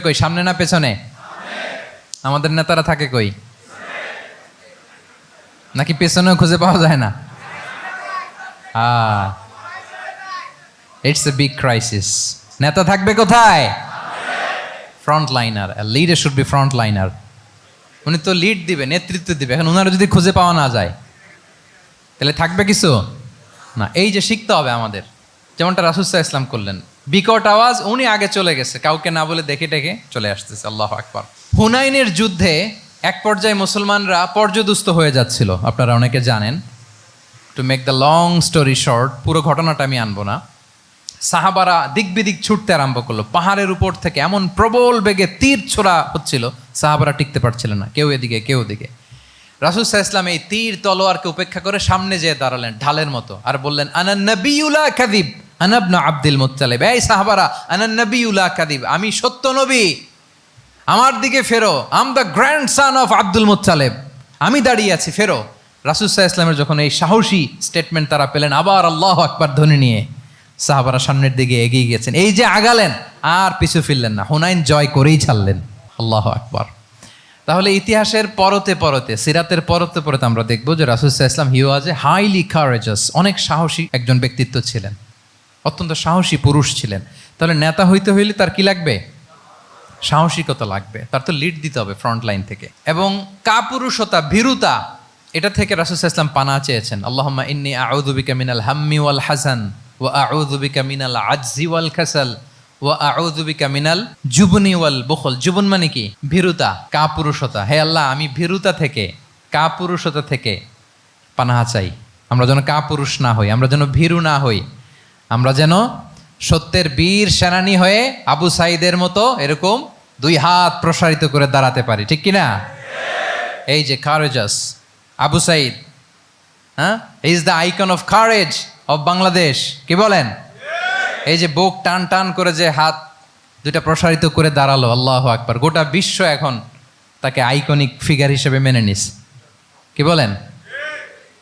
কই? সামনে না পেছনে? আমাদের নেতারা থাকে কই? নাকি পেছনেও খুঁজে পাওয়া যায় না? ইটস এ বিগ ক্রাইসিস নেতা থাকবে কোথায়? Front liner leader should be front liner উনি তো লিড দিবে, নেতৃত্ব দিবে। এখন ওনারা যদি খুঁজে পাওয়া না যায়, তাহলে থাকবে কিছু? না, এই যে শিখতে হবে আমাদের। যেমনটা রাসুসাহ ইসলাম করলেন। বিকট আওয়াজ, উনি আগে চলে গেছে। কাউকে না বলে দেখে টেকে চলে আসতেছে। আল্লাহ আকবর। হুনাইনের যুদ্ধে এক পর্যায়ে মুসলমানরা পর্যদুস্ত হয়ে যাচ্ছিল। আপনারা অনেকে জানেন। To make the long story short পুরো ঘটনাটা আমি আনব না। সাহাবারা দিক বিদিক ছুটতে আরম্ভ করল। পাহাড়ের উপর থেকে এমন প্রবল বেগে তীর ছোড়া হচ্ছিল। সাহাবারা টিকতে পারছিল না। কেউ এদিকে, কেউ ওদিকে। রাসুল ইসলাম এই তীর, তলোয়ারকে উপেক্ষা করে সামনে যেয়ে দাঁড়ালেন ঢালের মতো। আর বললেন আনান্নবিউলা কাদিব আনাবনা আব্দুল মুত্তালিব, এই সাহাবারা আনান্নবিউলা কাদিব, আমি সত্য নবী। আমার দিকে ফেরো I'm the grandson of Abdul Muttalib. আমি দাঁড়িয়ে আছি, ফেরো। রাসুসাহ ইসলামের যখন এই সাহসী স্টেটমেন্ট তারা পেলেন, আবার আল্লাহ আকবার ধ্বনি নিয়ে সাহাবারা সামনের দিকে এগিয়ে গেছেন এই যে আগালেন, আর পিছু ফিরলেন না। হুনাইন জয় করেই ছাড়লেন। আল্লাহ আকবার। তাহলে ইতিহাসের পরতে পরতে, সিরাতের পরতে পরতে আমরা দেখব যে রাসুসাহ ইসলাম হিউ আজ এ হাইলি কারেজাস অনেক সাহসী একজন ব্যক্তিত্ব ছিলেন। অত্যন্ত সাহসী পুরুষ ছিলেন। তাহলে নেতা হইতে হইলে তার কি লাগবে? সাহসিকতা লাগবে। তার তো লিড দিতে হবে ফ্রন্ট লাইন থেকে। এবং কাপুরুষতা, ভীরুতা, এটা থেকে রাসুল ইসলাম পানা চেয়েছেন। আল্লাহম্মা ইন্নি আউদুবিকা মিনাল হাম্মি ওয়াল হাসান ও আউদুবিকা মিনাল আজজি ওয়াল খাসাল ও আউদুবিকা মিনাল জুবনি ওয়াল বখল। জুবন মানে কি? ভীরুতা, কাপুরুষতা। হে আল্লাহ, আমি ভীরুতা থেকে, কাপুরুষতা থেকে পানাহা চাই। আমরা যেন কাপুরুষ না হই, আমরা যেন ভীরু না হই। আমরা যেন সত্যের বীর সেনানি হয়ে আবু সাইদের মতো এরকম দুই হাত প্রসারিত করে দাঁড়াতে পারি, ঠিক কিনা? এই যে কারেজাস আবু সাইদ হ্যাঁ? Is the icon of courage of Bangladesh কি বলেন? এই যে বুক টান টান করে যে হাত দুইটা প্রসারিত করে দাঁড়াল, আল্লাহ আকবার, গোটা বিশ্ব এখন তাকে আইকনিক ফিগার হিসেবে মেনে নিস কি বলেন?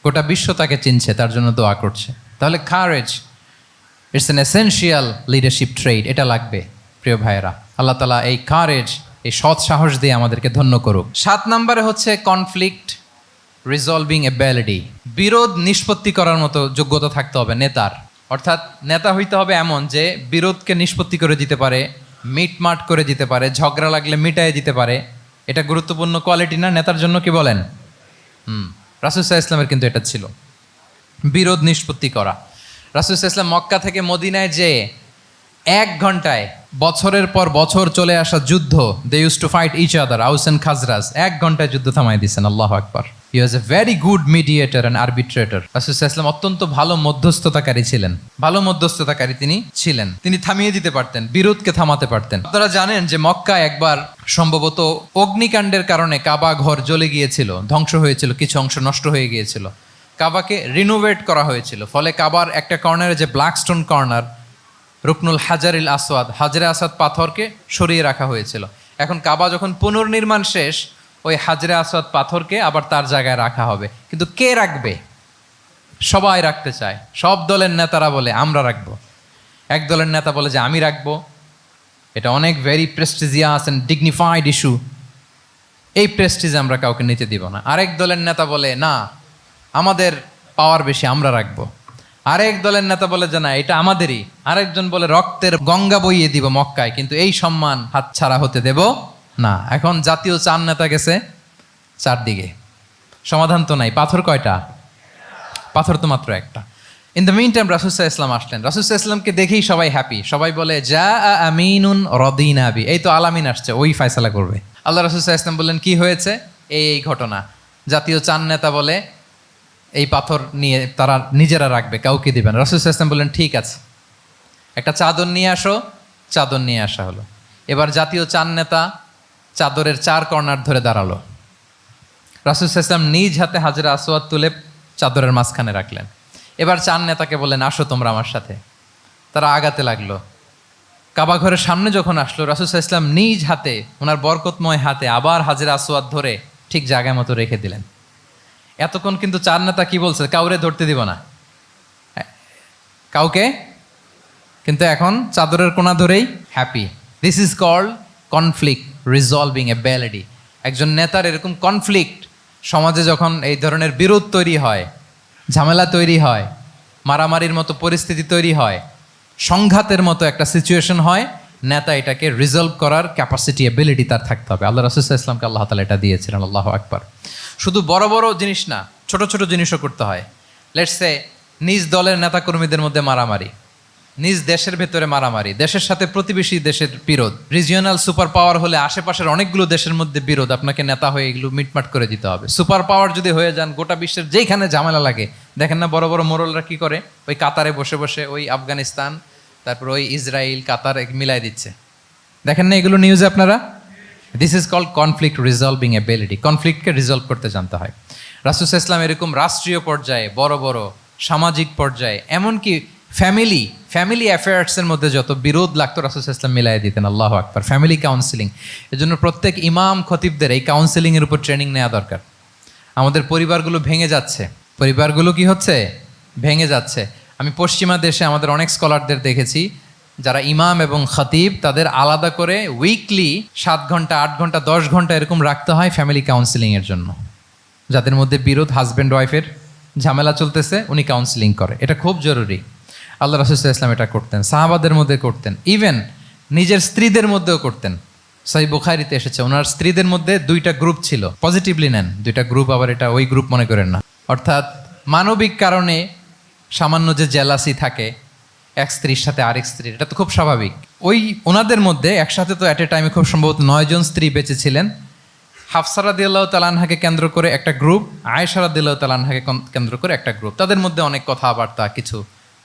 গোটা বিশ্ব তাকে চিনছে, তার জন্য দোয়া করছে। তাহলে courage it's an essential leadership trait এটা লাগবে, প্রিয় ভাইয়েরা। আল্লাহ তালা এই কারেজ এই সৎ সাহস দিয়ে আমাদেরকে ধন্য করুক। সাত নম্বরে হচ্ছে কনফ্লিক্ট রিজলভিং এবিলিটি বিরোধ নিষ্পত্তি করার মতো যোগ্যতা থাকতে হবে নেতার। অর্থাৎ নেতা হইতে হবে এমন যে বিরোধকে নিষ্পত্তি করে দিতে পারে, মিটমাট করে দিতে পারে, ঝগড়া লাগলে মিটাই দিতে পারে। এটা গুরুত্বপূর্ণ কোয়ালিটি না? নেতার জন্য কি বলেন? হুম রাসুসাহ ইসলামের কিন্তু এটা ছিল। বিরোধ নিষ্পত্তি করা। রাসুসাহ ইসলাম মক্কা থেকে মদিনায় যে এক ঘন্টায় বছরের পর বছর চলে আসা যুদ্ধ they use to fight each other Aus and Khazraj, এক ঘন্টায় যুদ্ধ থামাই দিয়েছেন, আল্লাহ আকবর। He was a very good mediator and arbitrator ইসলাম অত্যন্ত ভালো মধ্যস্থতাকারী ছিলেন। ভালো মধ্যস্থতাকারী তিনি ছিলেন। তিনি থামিয়ে দিতে পারতেন, বিরোধকে থামাতে পারতেন। আপনারা জানেন যে মক্কা একবার সম্ভবত অগ্নিকাণ্ডের কারণে কাবা ঘর জ্বলে গিয়েছিল, ধ্বংস হয়েছিল, কিছু অংশ নষ্ট হয়ে গিয়েছিল। কাবাকে রিনোভেট করা হয়েছিল। ফলে কাবার একটা কর্নারে যে ব্ল্যাক স্টোন কর্নার রুকনুল হাজারিল আসওয়াদ, হাজরে আসাদ পাথরকে সরিয়ে রাখা হয়েছিল। এখন কাবা যখন পুনর্নির্মাণ শেষ, ওই হাজরে আসাদ পাথরকে আবার তার জায়গায় রাখা হবে। কিন্তু কে রাখবে? সবাই রাখতে চায়। সব দলের নেতারা বলে, আমরা রাখব। এক দলের নেতা বলে যে, আমি রাখব। এটা অনেক very prestigious and dignified issue এই প্রেস্টিজ আমরা কাউকে নিতে দিব না। আরেক দলের নেতা বলে, না আমাদের পাওয়ার বেশি আমরা রাখব। আরেক দলের নেতা বলে যে, না, এটা আমাদেরই। আরেকজন বলে, রক্তের গঙ্গা বইয়ে দিব মক্কায়, কিন্তু এই সম্মান হাতছাড়া হতে দেব না। এখন জাতীয় চার নেতা গেছে চারদিকে। সমাধান তো নাই। পাথর কয়টা? পাথর তো মাত্র একটা। ইন দ্য মিন টাইম রাসুসাহ ইসলাম আসলেন। রাসুসাহ ইসলামকে দেখেই সবাই হ্যাপি সবাই বলে যা আমিনুন রদিন আবি এই তো আলামিন আসছে, ওই ফায়সালা করবে। আল্লাহ রাসুসাহ ইসলাম বললেন, কি হয়েছে? এই এই ঘটনা। জাতীয় চান নেতা বলে এই পাথর নিয়ে তারা নিজেরা রাখবে, কাউকে দিবেন রাসুসাহ ইসলাম বললেন, ঠিক আছে। একটা চাদর নিয়ে আসো, চাদর নিয়ে আসা হলো। এবার জাতীয় চান নেতা চাদরের চার কর্নার ধরে দাঁড়াল। রাসুল ইসলাম নিজ হাতে হাজরা আসওয়াদ তুলে চাদরের মাঝখানে রাখলেন। এবার চান নেতাকে বললেন, আসো তোমরা আমার সাথে। তারা আগাতে লাগল। কাবা ঘরের সামনে যখন আসলো, রাসুল ইসলাম নিজ হাতে, ওনার বরকতময় হাতে আবার হাজরা আসওয়াদ ধরে ঠিক জায়গা মতো রেখে দিলেন। এতক্ষণ কিন্তু চার নেতা কি বলছে? কাউরে ধরতে দিব না। কাউকে? কিন্তু এখন চাদরের কোনা ধরেই happy this is called conflict resolving ability একজন নেতার এরকম কনফ্লিক্ট সমাজে যখন এই ধরনের বিরোধ তৈরি হয়, ঝামেলা তৈরি হয়, মারামারির মতো পরিস্থিতি তৈরি হয়, সংঘাতের মতো একটা সিচুয়েশন হয়, নেতা এটাকে রিজলভ করার ক্যাপাসিটি এবিলিটি তার থাকতে হবে। আল্লাহ রসুল্লাহ ইসলামকে আল্লাহ তালা এটা দিয়েছিলেন, আল্লাহ আকবার। শুধু বড় বড় জিনিস না, ছোট ছোট জিনিসও করতে হয়। লেটসে নিজ দলের নেতাকর্মীদের মধ্যে মারামারি। নিজ দেশের ভেতরে মারামারি। দেশের সাথে প্রতিবেশী দেশের বিরোধ। রিজিওনাল সুপার পাওয়ার হলে আশেপাশের অনেকগুলো দেশের মধ্যে বিরোধ। আপনাকে নেতা হয়ে এগুলো মিটমাট করে দিতে হবে। সুপার পাওয়ার যদি হয়ে যান, গোটা বিশ্বের যেইখানে ঝামেলা লাগে, দেখেন না বড় বড় মোরলরা কি করে? ওই কাতারে বসে বসে ওই আফগানিস্তান, তারপর ওই ইসরায়েল কাতার মিলাই দিচ্ছে। দেখেন না এগুলো নিউজে আপনারা? This is called conflict resolving ability কনফ্লিক্টকে resolve করতে জানতে হয়। রাসুস ইসলাম এরকম রাষ্ট্রীয় পর্যায়ে, বড় বড়, সামাজিক পর্যায়ে, এমনকি ফ্যামিলি ফ্যামিলি অ্যাফেয়ার্সের মধ্যে যত বিরোধ লাগতো রাসুস ইসলাম মিলাই দিতেন, আল্লাহ আকবার। ফ্যামিলি কাউন্সিলিং এজন্য প্রত্যেক ইমাম, খতিবদের এই কাউন্সিলিংয়ের উপর ট্রেনিং নেওয়া দরকার। আমাদের পরিবারগুলো ভেঙে যাচ্ছে। পরিবারগুলো কি হচ্ছে? ভেঙে যাচ্ছে। আমি পশ্চিমা দেশে আমাদের অনেক স্কলারদের দেখেছি। যারা ইমাম এবং খতিব, তাদের আলাদা করে উইকলি সাত ঘণ্টা, আট ঘণ্টা, দশ ঘণ্টা এরকম রাখতে হয় ফ্যামিলি কাউন্সিলিংয়ের জন্য। যাদের মধ্যে বিরোধ হাজব্যান্ড ওয়াইফের ঝামেলা চলতেছে, উনি কাউন্সিলিং করে। এটা খুব জরুরি। আল্লাহ রাসুল্লাহ ইসলাম এটা করতেন, সাহাবাদের মধ্যে করতেন। ইভেন নিজের স্ত্রীদের মধ্যেও করতেন। সাই বুখারিতে এসেছে, ওনার স্ত্রীদের মধ্যে দুইটা গ্রুপ ছিল। পজিটিভলি নেন, দুইটা গ্রুপ আবার এটা ওই গ্রুপ মনে করেন না। অর্থাৎ মানবিক কারণে সামান্য যে জেলাসি থাকে এক স্ত্রীর সাথে আরেক স্ত্রীর, এটা তো খুব স্বাভাবিক। ওই ওনাদের মধ্যে একসাথে তো অ্যাট এ টাইমে খুব সম্ভবত নয়জন স্ত্রী বেঁচে ছিলেন। হাফসারা দিল্লাহ তালানহাকে কেন্দ্র করে একটা গ্রুপ আয়েশারা দিল্লাহ তালানহাকে কেন্দ্র করে একটা গ্রুপ তাদের মধ্যে অনেক কথাবার্তা, কিছু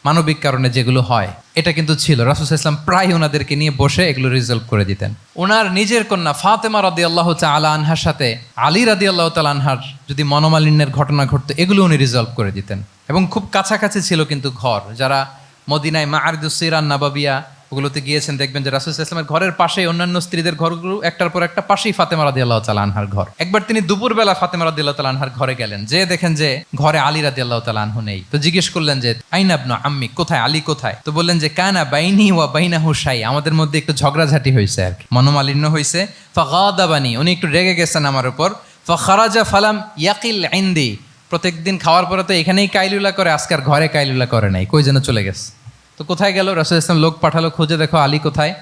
মানবিক কারণে যেগুলো হয়, এটা কিন্তু ছিল। রাসুল ইসলাম প্রায় ওনাদেরকে নিয়ে বসে এগুলো রিজলভ করে দিতেন। ওনার নিজের কন্যা ফাতেমা রাদি আল্লাহ আলা আনহার সাথে, আলী রাদি আল্লাহ আনহার যদি মনোমালিন্যের ঘটনা ঘটতো, এগুলো উনি রিজলভ করে দিতেন। এবং খুব কাছাকাছি ছিল কিন্তু ঘর, যারা মদিনায় মা আরদুসিরান নাবাবিয়া ওগুলোতে গিয়েছেন, দেখবেন যে রাসুল ইসলামের ঘরের পাশে অন্যান্য স্ত্রীদের ঘরগুলো একটার পর একটা পাশেই ফাতেমা রাদি আল্লাহ আনহার ঘর। একবার তিনি দুপুরবেলা ফাতেমা রাদি আল্লাহ আনহার ঘরে গেলেন, যে দেখেন যে ঘরে আলী রাদি আল্লাহ আনহু নেই। তো জিজ্ঞেস করলেন যে আইনাবন আম্মি, কোথায়? আলী কোথায়? তো বললেন যে, কানা বাইনি ওয়া বাইনা হুসাই আমাদের মধ্যে একটু ঝগড়াঝাটি হয়েছে আর কি। মনোমালিন্য হয়েছে। ফাগাদাবানি, উনি একটু রেগে গেছেন আমার উপর। ফাখারাজা ফালাম ইয়াকিল আইন্দি প্রত্যেকদিন খাওয়ার পরে তো এখানেই কাইলুলা করে আজকার ঘরে কাইলুলা করে নাই। কই যেন চলে গেছে? তো কোথায় গেল? রাসুল ইসলাম লোক পাঠালো, খুঁজে দেখো আলী কোথায়?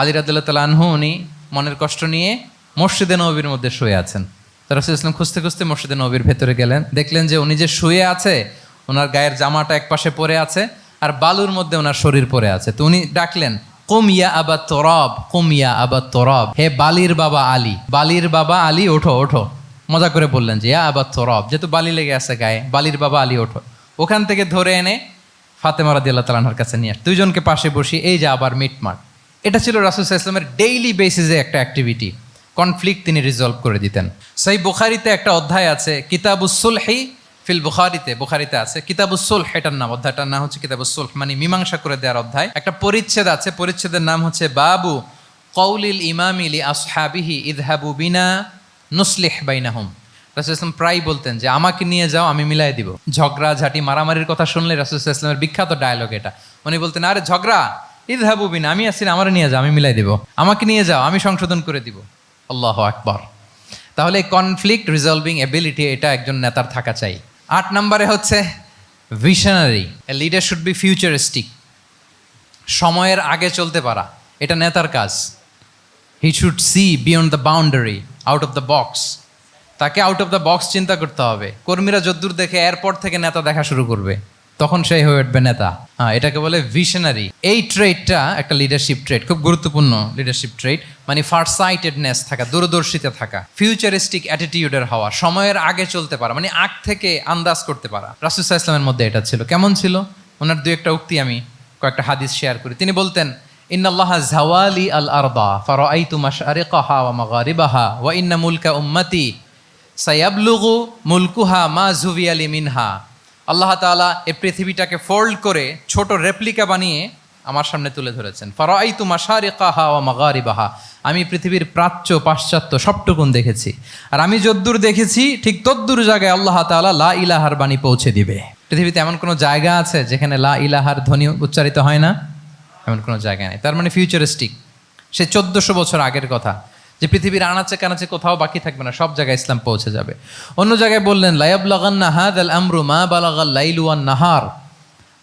আলী রাদুল্লাহ তালানহু উনি মনের কষ্ট নিয়ে মসজিদে নবীর মধ্যে শুয়ে আছেন। তো রাসুল ইসলাম খুঁজতে খুঁজতে মসজিদে নবীর ভেতরে গেলেন। দেখলেন যে উনি যে শুয়ে আছে ওনার গায়ের জামাটা এক পাশে পরে আছে আর বালুর মধ্যে ওনার শরীর পরে আছে। তো উনি ডাকলেন কুমিয়া আবা তরব কুমিয়া আবা তরব, হে বালির বাবা আলী, বালির বাবা আলী, ওঠো ওঠো। মজা করে বললেন যে, ইয়া আবা তরব, যেহেতু বালি লেগে আছে গায়ে, বালির বাবা আলী, ওঠো। ওখান থেকে ধরে এনে ফাতেমা রাদি আল্লাহ তালাহার কাছে নিয়ে আস। দুইজনকে পাশে বসি এই যে আবার মিটমাট এটা ছিল রাসুল ইসলামের ডেইলি বেসিসে একটা অ্যাক্টিভিটি কনফ্লিক্ট তিনি রিজলভ করে দিতেন। সেই বুখারিতে একটা অধ্যায় আছে কিতাবুসুলহি ফিল বুখারিতে বুখারিতে আছে কিতাবুসুলহ এটার নাম, অধ্যায়টার নাম হচ্ছে কিতাবুসুলহ মানে মীমাংসা করে দেওয়ার অধ্যায়। একটা পরিচ্ছেদ আছে, পরিচ্ছেদের নাম হচ্ছে বাবু কৌলিল ইমামিলি আসহাবিহি ইদহাবু বিনা নুসলিহ বাইনাহুম। রাসুল প্রায় বলতেন যে, আমাকে নিয়ে যাও, আমি মিলাই দিব। ঝগড়া, ঝাঁটি, মারামারির কথা শুনলে রাসুল ইসলামের বিখ্যাত ডায়লগ এটা। উনি বলতেন, আরে ঝগড়া ঈদ হাবুবিন আমি আসি আমার নিয়ে যাও, আমি মিলাই দিব। আমাকে নিয়ে যাও, আমি সংশোধন করে দিব। আল্লাহ আকবর। তাহলে কনফ্লিক্ট রিজলভিং এবিলিটি এটা একজন নেতার থাকা চাই। আট নম্বরে হচ্ছে visionary leader should be futuristic সময়ের আগে চলতে পারা, এটা নেতার কাজ। He should see beyond the boundary out of the box তাকে আউট অফ দ্য বক্স চিন্তা করতে হবে। কর্মীরা যদ্দূর দেখে এয়ারপোর্ট থেকে নেতা দেখা শুরু করবে। তখন সেই হয়ে উঠবে নেতা। হ্যাঁ এটাকে বলে ভিশনারি এই ট্রেডটা একটা লিডারশিপ ট্রেড খুব গুরুত্বপূর্ণ লিডারশিপ ট্রেড মানে ফার সাইটেডনেস থাকা, দূরদর্শিতা থাকা ফিউচারিস্টিক অ্যাটিটিউডের হওয়া, সময়ের আগে চলতে পারা মানে আগ থেকে আন্দাজ করতে পারা। রাসুসাহ ইসলামের মধ্যে এটা ছিল। কেমন ছিল? ওনার দু একটা উক্তি আমি কয়েকটা হাদিস শেয়ার করি। তিনি বলতেন, ইন্নাল্লাহ জাওয়ালি আল আরদা, ফারাআইতু মাশআরিকাহা ওয়া মাগারিবাহা, ওয়া ইন্না মুলকা উম্মতি সায়াবলুগু মুলকুহা মা জুভিয়ালি মিনহা। আল্লাহ তাআলা এই পৃথিবীটাকে ফোল্ড করে ছোট রেপ্লিকা বানিয়ে আমার সামনে তুলে ধরেছেন। ফারাআইতু মাশারিকাহা ওয়া মাগারিবাহা। আমি পৃথিবীর প্রাচ্য, পাশ্চাত্য সবটুকুন দেখেছি। আর আমি যদ্দূর দেখেছি, ঠিক তদ্দূর জায়গায় আল্লাহ তাআলা লা ইলাহার বাণী পৌঁছে দিবে। পৃথিবীতে এমন কোনো জায়গা আছে যেখানে লা ইলাহার ধ্বনি উচ্চারিত হয় না? এমন কোনো জায়গা নেই। তার মানে ফিউচারিস্টিক সে চোদ্দশো বছর আগের কথা। যে পৃথিবীর আনাচে কানাচে কোথাও বাকি থাকবে না, সব জায়গায় ইসলাম পৌঁছে যাবে। অন্য জায়গায় বললেন, লায়াবলাগান্না হাদ আল আমরু মা বালাগাল লাইলুয়ান নাহার,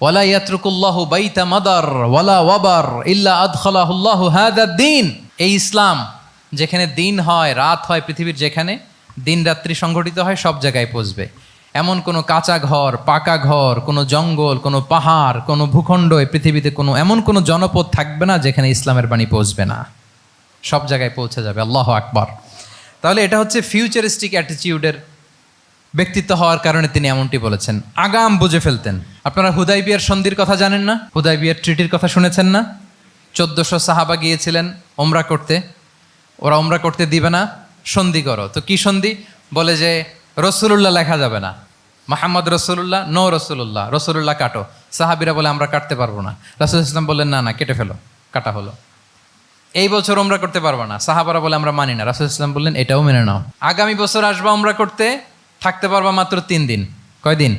ওয়ালা ইয়াতরুকুল্লাহু বাইতা মাদার, ওয়ালা ওয়াবার ইল্লা আদখালাহুল্লাহু হাদা দিন। এই ইসলাম যেখানে দিন হয়, রাত হয়, পৃথিবীর যেখানে দিন রাত্রি সংগঠিত হয়, সব জায়গায় পৌঁছবে। এমন কোনো কাঁচা ঘর, পাকা ঘর, কোনো জঙ্গল, কোনো পাহাড়, কোনো ভূখণ্ড পৃথিবীতে কোনো, এমন কোনো জনপদ থাকবে না যেখানে ইসলামের বাণী পৌঁছবে না। সব জায়গায় পৌঁছে যাবে। আল্লাহ আকবার। তাহলে এটা হচ্ছে ফিউচারিস্টিক অ্যাটিটিউডের ব্যক্তিত্ব হওয়ার কারণে তিনি এমনটি বলেছেন। আগাম বুঝে ফেলতেন। আপনারা হুদাই বিয়ার সন্ধির কথা জানেন না? হুদাই বিয়ার ট্রিটির কথা শুনেছেন না? চোদ্দশো সাহাবা গিয়েছিলেন ওমরা করতে। ওরা ওমরা করতে দিবে না। সন্ধি করো। তো কি সন্ধি? বলে যে, রসুলুল্লাহ লেখা যাবে না। মাহমদ রসুল্লাহ নো রসুল্লাহ রসুল্লাহ কাটো। সাহাবিরা বলে, আমরা কাটতে পারব না। রাসুল ইসলাম বললেন, না না, কেটে ফেলো। কাটা হলো। এই বছর আমরা করতে পারব না। সাহাবারা বলে, আমরা মানি না। রাসুল ইসলাম বললেন, এটাও মেনে নাও। আগামী বছর আসবা আমরা করতে, থাকতে পারবা মাত্র তিন দিন। কয়দিন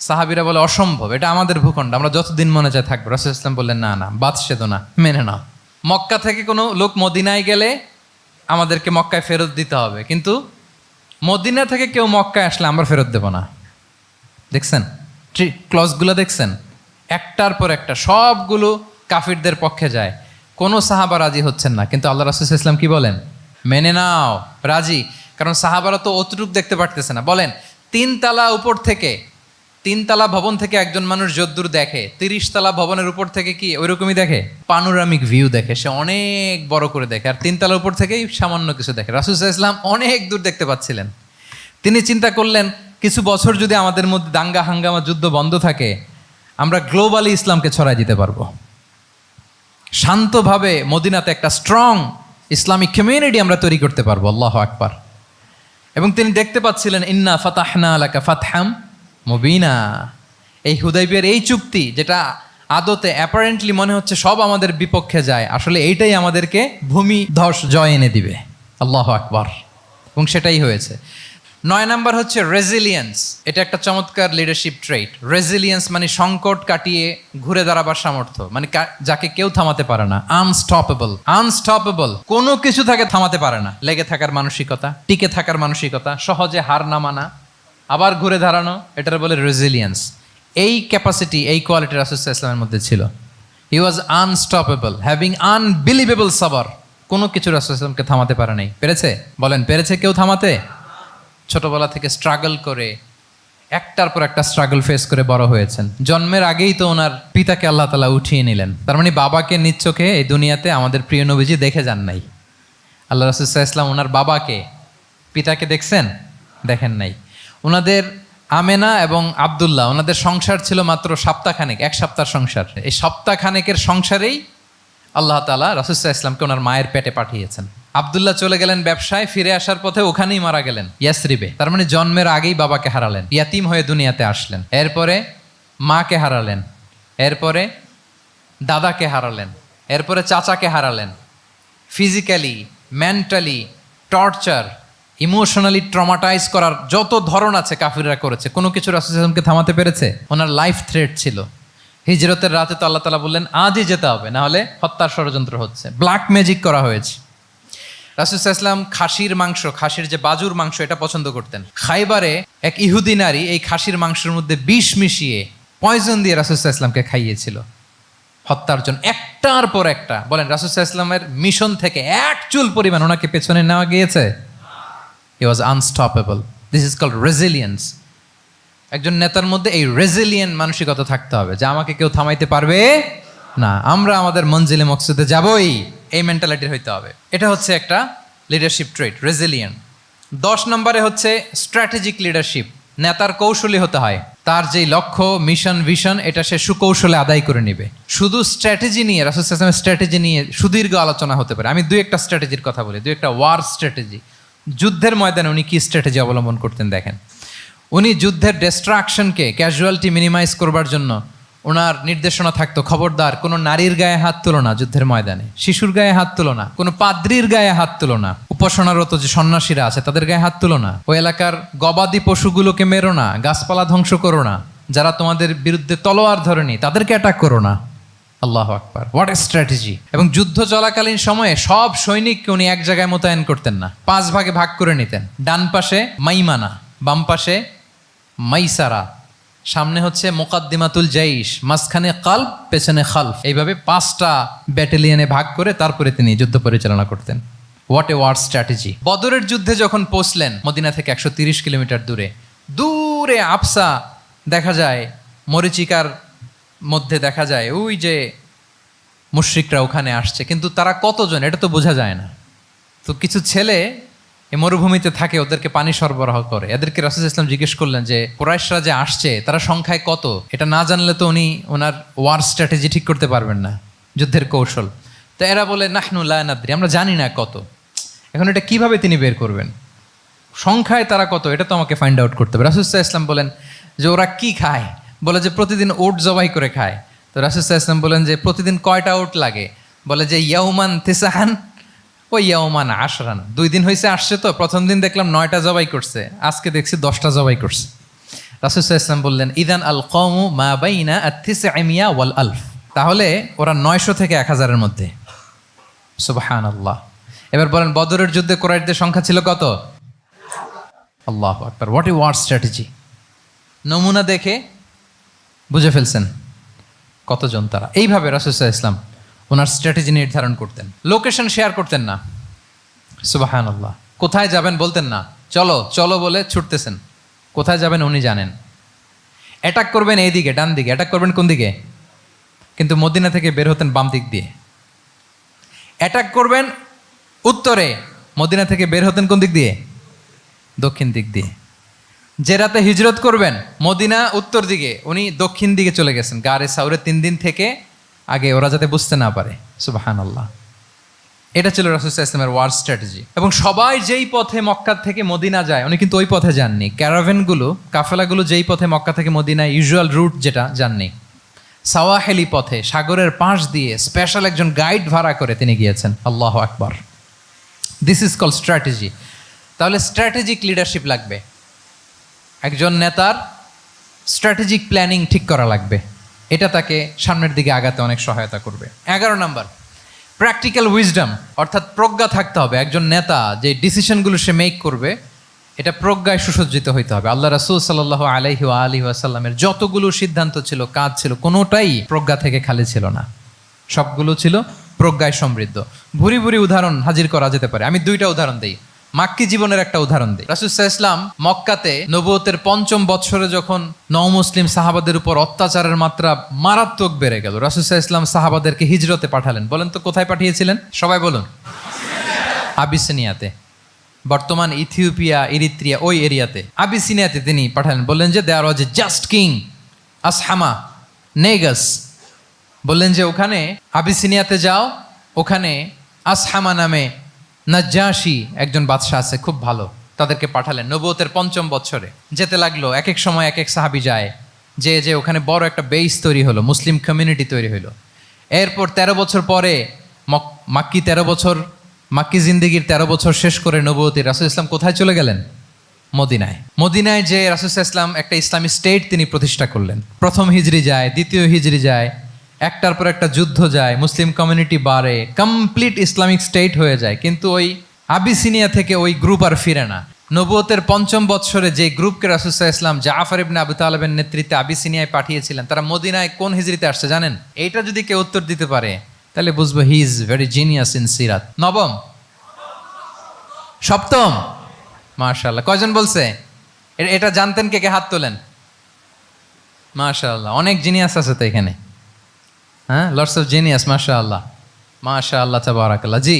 সাহাবিরা বলে, অসম্ভব, এটা আমাদের ভূখণ্ড, আমরা যতদিন মনে চায় থাকব। রাসুল ইসলাম বললেন, না না বাদ সেদ না, মেনে নাও। মক্কা থেকে কোনো লোক মদিনায় গেলে আমাদেরকে মক্কায় ফেরত দিতে হবে। কিন্তু মদিনা থেকে কেউ মক্কায় আসলে আমরা ফেরত দেব না। দেখছেন? ক্লসগুলো দেখছেন? একটার পর একটা সবগুলো কাফিরদের পক্ষে যায়। কোনো সাহাবা রাজি হচ্ছেন না। কিন্তু আল্লাহ রাসুল ইসলাম কি বলেন? মেনে নাও, রাজি। কারণ সাহাবারা তো অতটুক দেখতে পারতেছে না। বলেন তিন তালা উপর থেকে, তিনতলা ভবন থেকে একজন মানুষ যদ্দূর দেখে তিরিশ তলা ভবনের উপর থেকে কি ওইরকমই দেখে? পানোরামিক ভিউ দেখে, সে অনেক বড় করে দেখে। আর তিনতলার উপর থেকেই সামান্য কিছু দেখে। রাসুল ইসলাম অনেক দূর দেখতে পাচ্ছিলেন। তিনি চিন্তা করলেন, কিছু বছর যদি আমাদের মধ্যে দাঙ্গা হাঙ্গামা যুদ্ধ বন্ধ থাকে, আমরা গ্লোবালি ইসলামকে ছড়াই দিতে পারব। শান্তভাবে মদিনাতে একটা স্ট্রং ইসলামিক কমিউনিটি আমরা তৈরি করতে পারব, আল্লাহ আকবার। এবং তিনি দেখতে পাচ্ছিলেন, ইন্না ফাতাহনা আলাকা ফাতহাম মুবিনা। এই হুদাইবিয়ার এই চুক্তি, যেটা আদতে অ্যাপারেন্টলি মনে হচ্ছে সব আমাদের বিপক্ষে যায়, আসলে এইটাই আমাদেরকে ভূমি ধস জয় এনে দিবে। আল্লাহ আকবার। এবং সেটাই হয়েছে। নয় নাম্বার হচ্ছে রেজিলিয়েন্স এটা একটা চমৎকার লিডারশিপ ট্রেট রেজিলিয়েন্স মানে সংকট কাটিয়ে ঘুরে দাঁড়াবার সামর্থ্য। মানে যাকে কেউ থামাতে পারে না। আনস্টপেবল আনস্টপেবল কোনো কিছু তাকে থামাতে পারে না। লেগে থাকার মানসিকতা, টিকে থাকার মানসিকতা, সহজে হার না মানা, আবার ঘুরে দাঁড়ানো, এটার বলে রেজিলিয়েন্স এই ক্যাপাসিটি এই কোয়ালিটি রাসুসাহ ইসলামের মধ্যে ছিল। He was unstoppable having unbelievable সাবার কোনো কিছু রাসুল ইসলামকে থামাতে পারে নাই। পেরেছে? বলেন, পেরেছে কেউ থামাতে? ছোটবেলা থেকে স্ট্রাগল করে, একটার পর একটা স্ট্রাগল ফেস করে বড় হয়েছেন। জন্মের আগেই তো ওনার পিতাকে আল্লাহ তালা উঠিয়ে নিলেন। তার মানে বাবাকে নিজ চোখে এই দুনিয়াতে আমাদের প্রিয় নবীজি দেখে যান নাই। আল্লাহ রসুল্লাহ ইসলাম ওনার বাবাকে, পিতাকে দেখছেন? দেখেন নাই। ওনাদের আমেনা এবং আবদুল্লাহ, ওনাদের সংসার ছিল মাত্র সপ্তাহখানেক, এক সপ্তাহ সংসার। এই সপ্তাহখানেকের সংসারেই আল্লাহ তালা রসুল্লাহ ইসলামকে ওনার মায়ের পেটে পাঠিয়েছেন। আবদুল্লাহ চলে গেলেন ব্যবসায়, ফিরে আসার পথে ওখানেই মারা গেলেন। ইয়াসরিবে। তার মানে জন্মের আগেই বাবাকে হারালেন। ইয়াতিম হয়ে দুনিয়াতে আসলেন। এরপরে মাকে হারালেন। এরপরে দাদাকে হারালেন। এরপরে চাচাকে হারালেন। Physically, mentally, torture, emotionally traumatise করার যত ধরন আছে কাফিররা করেছে, কোনো কিছু রাসুলকে থামাতে পেরেছে? ওনার লাইফ থ্রেট ছিল। হিজরতের রাতে তো আল্লাহ তালা বললেন, আজই যেতে হবে না হলে হত্যার ষড়যন্ত্র হচ্ছে। ব্ল্যাক ম্যাজিক করা হয়েছে। রাসুসাল্লাম খাসির মাংস, খাসির যে বাজুর মাংস, এটা পছন্দ করতেন। খাইবারে এক ইহুদি নারী এই খাসির মাংসের মধ্যে বিষ মিশিয়ে পয়জন দিয়ে রাসুসাল্লামকে খাইয়েছিল। হত্যার জন্য একটার পর একটা, বলেন রাসুসাহ ইসলামের মিশন থেকে এক চুল পরিমাণ ওনাকে পেছনে নেওয়া গিয়েছে। He was unstoppable this is called resilience একজন নেতার মধ্যে এই রেজিলিয়েন্ট মানসিকতা থাকতে হবে, যে আমাকে কেউ থামাইতে পারবে না, আমরা আমাদের মঞ্জিলে মকসুদে যাবই, এই মেন্টালিটির হইতে হবে। এটা হচ্ছে একটা লিডারশিপ ট্রেট রেজিলিয়েন্ট দশ নম্বরে হচ্ছে স্ট্র্যাটেজিক লিডারশিপ নেতার কৌশলী হতে হয়। তার যেই লক্ষ্য মিশন ভিশন এটা সে সুকৌশলে আদায় করে নিবে। শুধু স্ট্র্যাটেজি নিয়ে, রাসুল ইসলামের স্ট্র্যাটেজি নিয়ে সুদীর্ঘ আলোচনা হতে পারে। আমি দুই একটা স্ট্র্যাটেজির কথা বলি, দুই একটা ওয়ার স্ট্র্যাটেজি যুদ্ধের ময়দানে উনি কী স্ট্র্যাটেজি অবলম্বন করতেন দেখেন। উনি যুদ্ধের ডিস্ট্রাকশনকে ক্যাজুয়ালিটি মিনিমাইজ করবার জন্য ওনার নির্দেশনা থাকতো, খবরদার, কোনো নারীর গায়ে হাত তুলো না যুদ্ধের ময়দানে, শিশুর গায়ে হাত তুলো না কোনো পাদ্রির গায়ে হাত তুলো না উপাসনারত যে সন্ন্যাসীরা আছে তাদের গায়ে হাত তুলো না ওই এলাকার গবাদি পশুগুলোকে মেরো না, গাছপালা ধ্বংস করো না, যারা তোমাদের বিরুদ্ধে তলোয়ার ধরেনি তাদেরকে অ্যাটাক করো না। আল্লাহ আকবার। হোয়াট এ স্ট্র্যাটেজি এবং যুদ্ধ চলাকালীন সময়ে সব সৈনিককে উনি এক জায়গায় মোতায়েন করতেন না। পাঁচ ভাগে ভাগ করে নিতেন। ডান পাশে মাইমানা, বাম পাশে মাইসারা। সামনে হচ্ছে মোকাদ্দিমাতুল জাইশ, মাঝখানে কাল্ব, পেছনে খালফ। এইভাবে পাঁচটা ব্যাটালিয়নে ভাগ করে তারপরে তিনি যুদ্ধ পরিচালনা করতেন। হোয়াট এ ওয়ার স্ট্র্যাটেজি বদরের যুদ্ধে যখন পৌঁছলেন, মদিনা থেকে একশো তিরিশ কিলোমিটার দূরে দূরে আফসা দেখা যায়, মরিচিকার মধ্যে দেখা যায়, ওই যে মুশ্রিকরা ওখানে আসছে। কিন্তু তারা কতজন, এটা তো বোঝা যায় না। তো কিছু ছেলে এই মরুভূমিতে থাকে, ওদেরকে পানি সরবরাহ করে। এদেরকে রাসুল ইসলাম জিজ্ঞেস করলেন যে, কোরাইশরা যে আসছে, তারা সংখ্যায় কত? এটা না জানলে তো উনি ওনার ওয়ার স্ট্র্যাটেজি ঠিক করতে পারবেন না, যুদ্ধের কৌশল। তো এরা বলে, নাহনু লায়নাদ্রি আমরা জানি না কত। এখন এটা কীভাবে তিনি বের করবেন? সংখ্যায় তারা কত? এটা তো আমাকে ফাইন্ড আউট করতে হবে। রাসুসাহ ইসলাম বলেন যে, ওরা কি খায়? বলে যে, প্রতিদিন ওট জবাই করে খায়। তো রাসুসাহ ইসলাম বলেন যে, প্রতিদিন কয়টা ওট লাগে? বলে যে, ইয়াউমান তেসাহান ও ইয়াউমান আশরান। দুই দিন হয়েছে আসছে তো। প্রথম দিন দেখলাম নয়টা জবাই করছে। আজকে দেখছি দশটা জবাই করছে। রাসুসাহ ইসলাম বললেন, ইদান আল কমু মা বাইনা আত্তিস আমিয়া ওয়াল আলফ। তাহলে ওরা নয়শো থেকে এক হাজারের মধ্যে। সুবাহান আল্লাহ এবার বলেন, বদরের যুদ্ধে কোরাইশদের সংখ্যা ছিল কত? আল্লাহ আকবার। হোয়াট ই ওয়ার স্ট্র্যাটেজি নমুনা দেখে বুঝে ফেলছেন কতজন তারা। এইভাবে রাসুসাহ ইসলাম ওনার স্ট্র্যাটেজি নির্ধারণ করতেন। লোকেশন শেয়ার করতেন না। সুবাহান আল্লাহ কোথায় যাবেন বলতেন না। চলো চলো বলে ছুটতেছেন। কোথায় যাবেন উনি জানেন। অ্যাটাক করবেন এই দিকে ডান দিকে অ্যাটাক করবেন কোন দিকে? কিন্তু মদিনা থেকে বের হতেন বাম দিক দিয়ে। অ্যাটাক করবেন উত্তরে। মদিনা থেকে বের হতেন কোন দিক দিয়ে? দক্ষিণ দিক দিয়ে। যে রাতে হিজরত করবেন, মদিনা উত্তর দিকে, উনি দক্ষিণ দিকে চলে গেছেন। গারে সাউরে তিন দিন থেকে আগে ওরা যাতে বুঝতে না পারে। সুবাহান আল্লাহ এটা ছিল রাসুসাহ ইসলামের ওয়ার স্ট্র্যাটেজি এবং সবাই যেই পথে মক্কা থেকে মদিনা যায়, উনি কিন্তু ওই পথে যাননি। ক্যারাভেনগুলো কাফেলাগুলো যেই পথে মক্কা থেকে মদিনা ইউজুয়াল রুট যেটা, যাননি। সাওয়াহেলি পথে, সাগরের পাশ দিয়ে স্পেশাল একজন গাইড ভাড়া করে তিনি গিয়েছেন। আল্লাহ আকবর। দিস ইজ কল স্ট্র্যাটেজি তাহলে স্ট্র্যাটেজিক লিডারশিপ লাগবে। একজন নেতার স্ট্র্যাটেজিক প্ল্যানিং ঠিক করা লাগবে। এটা তাকে সামনের দিকে আগাতে অনেক সহায়তা করবে। এগারো নাম্বার প্র্যাকটিক্যাল উইজডম অর্থাৎ প্রজ্ঞা থাকতে হবে। একজন নেতা যে ডিসিশনগুলো সে মেক করবে, এটা প্রজ্ঞায় সুসজ্জিত হইতে হবে। আল্লাহ রাসুল সাল্লাহ আলহি আলী আসাল্লামের যতগুলো সিদ্ধান্ত ছিল, কাজ ছিল, কোনোটাই প্রজ্ঞা থেকে খালি ছিল না। সবগুলো ছিল প্রজ্ঞায় সমৃদ্ধ। ভুরি ভুরি উদাহরণ হাজির করা যেতে পারে। আমি দুইটা উদাহরণ দিই। মাক্কি জীবনের একটা উদাহরণ দিই। রাসুসাহ ইসলাম মক্কাতে নবুয়তের পঞ্চম বৎসরে যখন নও মুসলিম সাহাবাদের উপর অত্যাচারের মাত্রা মারাত্মক বেড়ে গেল রাসুসাহ ইসলাম সাহাবাদেরকে হিজরতে পাঠালেন। বলেন তো, কোথায় পাঠিয়েছিলেন? সবাই বলুন। আবিসিনিয়াতে। বর্তমান ইথিওপিয়া, ইরিত্রিয়া, ওই এরিয়াতে। আবিসিনিয়াতে তিনি পাঠালেন। বললেন যে দেয়ার ওয়াজ এ জাস্ট কিং আসহামা নেগাস বললেন যে, ওখানে আবিসিনিয়াতে যাও, ওখানে আসহামা নামে নাজ্জাসি একজন বাদশাহ আছে, খুব ভালো। তাদেরকে পাঠালেন। নবুয়তের পঞ্চম বছরে যেতে লাগল এক এক সময় এক এক সাহাবি যায়। যে যে, ওখানে বড় একটা বেস তৈরি হলো, মুসলিম কমিউনিটি তৈরি হলো। এরপর তেরো বছর পরে মাক্কি তেরো বছর, মাক্কি জিন্দিগির তেরো বছর শেষ করে নবতী রাসুল ইসলাম কোথায় চলে গেলেন? মদিনায়। মদিনায় যে রাসুল ইসলাম একটা ইসলামী স্টেট তিনি প্রতিষ্ঠা করলেন। প্রথম হিজরি যায়, দ্বিতীয় হিজরি যায় একটার পর একটা যুদ্ধ যায়, মুসলিম কমিউনিটি বাড়ে কমপ্লিট ইসলামিক স্টেট হয়ে যায়, কিন্তু ওই আবিসিনিয়া থেকে ওই গ্রুপ আর ফিরে না। নবুয়তের পঞ্চম বৎসরে যে গ্রুপকে রাসুসাহ ইসলাম জাফর ইবনে আবু তালেবের নেতৃত্বে আবিসিনিয়ায় পাঠিয়েছিলেন, তারা মদিনায় কোন হিজরিতে আসছে জানেন? এইটা যদি কেউ উত্তর দিতে পারে, তাহলে বুঝব he is very genius in সিরাত নবম। সপ্তম। মাশাল্লাহ কয়জন বলছে? এটা জানতেন কে কে হাত তোলেন? মাশাল্লাহ অনেক জিনিয়াস আছে তো এখানে। হ্যাঁ? লর্ডস অফ জিনিয়াস মাশা আল্লাহ মাশা আল্লাহ তাবারাকাল্লাহ। জি,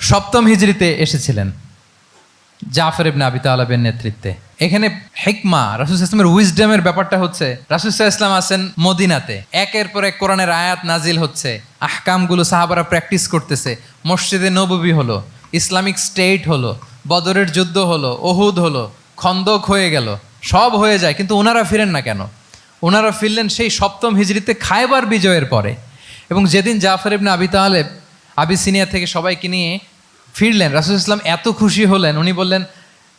সপ্তম হিজড়িতে এসেছিলেন জাফর ইবনে আবি তালেবের নেতৃত্বে। এখানে হেকমা, রাসুল ইসলামের উইজডমের ব্যাপারটা হচ্ছে, রাসুল ইসলাম আছেন মদিনাতে। একের পর এক কোরআনের আয়াত নাজিল হচ্ছে। আহকামগুলো সাহাবারা প্র্যাকটিস করতেছে। মসজিদে নববী হলো, ইসলামিক স্টেট হলো, বদরের যুদ্ধ হলো, ওহুদ হলো, খন্দক হয়ে গেল, সব হয়ে যায়, কিন্তু ওনারা ফিরেন না কেন? ওনারা ফিরলেন সেই সপ্তম হিজড়িতে খায়বার বিজয়ের পরে। এবং যেদিন জাফর ইবনে আবি তালেব আবিসিনিয়া থেকে সবাইকে নিয়ে ফিরলেন, রাসুল ইসলাম এত খুশি হলেন, উনি বললেন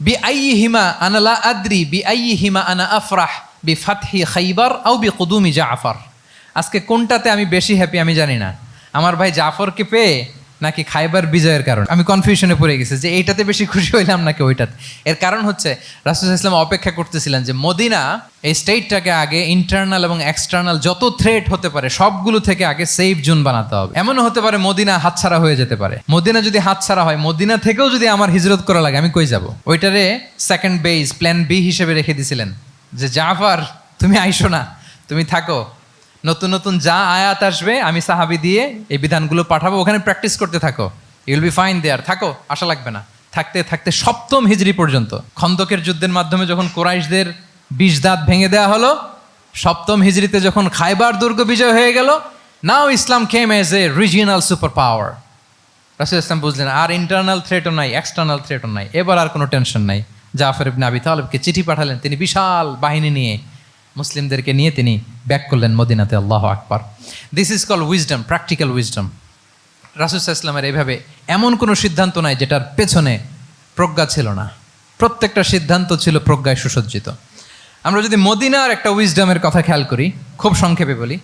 বি আই হিমা আনালা আদ্রি বি আই হিমা আনা আফরাহ বি ফাতহি খাইবার আও বি কুদুমি জাফর। আজকে কোনটাতে আমি বেশি হ্যাপি আমি জানি না। আমার ভাই জাফরকে পেয়ে নাকি খাইবার বিজয়ের কারণ? আমি কনফিউশনে পড়ে গেছি যে এইটাতে বেশি খুশি হইলাম নাকি ওইটাতে? এর কারণ হচ্ছে, রাসুল ইসলাম অপেক্ষা করতেছিলেন যে মদিনা এই স্টেটটাকে আগে ইন্টারনাল এবং এক্সটার্নাল যত থ্রেট হতে পারে, সবগুলো থেকে আগে সেফ জোন বানাতে হবে। এমনও হতে পারে মদিনা হাতছাড়া হয়ে যেতে পারে। মদিনা যদি হাতছাড়া হয়, মদিনা থেকেও যদি আমার হিজরত করা লাগে, আমি কই যাব? ওইটারে সেকেন্ড বেস প্ল্যান বি হিসেবে রেখে দিছিলেন যে, জাফার, তুমি আইসো না, তুমি থাকো। নতুন নতুন যা আয়াত আসবে, আমি সাহাবি দিয়ে এই বিধানগুলো পাঠাবো। ওখানে প্র্যাকটিস করতে থাকো। ইউল বি ফাইন দেয়ার থাকো, আশা লাগবে না। থাকতে থাকতে সপ্তম হিজড়ি পর্যন্ত। খন্দকের যুদ্ধের মাধ্যমে যখন কোরাইশদের বিষ দাঁত ভেঙে দেওয়া হলো, সপ্তম হিজড়িতে যখন খাইবার দুর্গ বিজয় হয়ে গেল now Islam came as a regional super power রাসুল ইসলাম বুঝলেন, আর ইন্টারনাল থ্রেটও নাই এক্সটার্নাল থ্রেটও নাই। এবার আর কোনো টেনশন নাই। জাফর ইবনে আবি তালেবকে চিঠি পাঠালেন, তিনি বিশাল বাহিনী নিয়ে। মুসলিমদেরকে নিয়ে তিনি ব্যাক করলেন মদিনাতে, আল্লাহ আকবার। This is call wisdom practical wisdom রাসুসাহ ইসলামের এইভাবে এমন কোনো সিদ্ধান্ত নাই যেটার পেছনে প্রজ্ঞা ছিল না। প্রত্যেকটা সিদ্ধান্ত ছিল প্রজ্ঞায় সুসজ্জিত। আমরা যদি মদিনার একটা উইজডমের কথা খেয়াল করি, খুব সংক্ষেপে বলি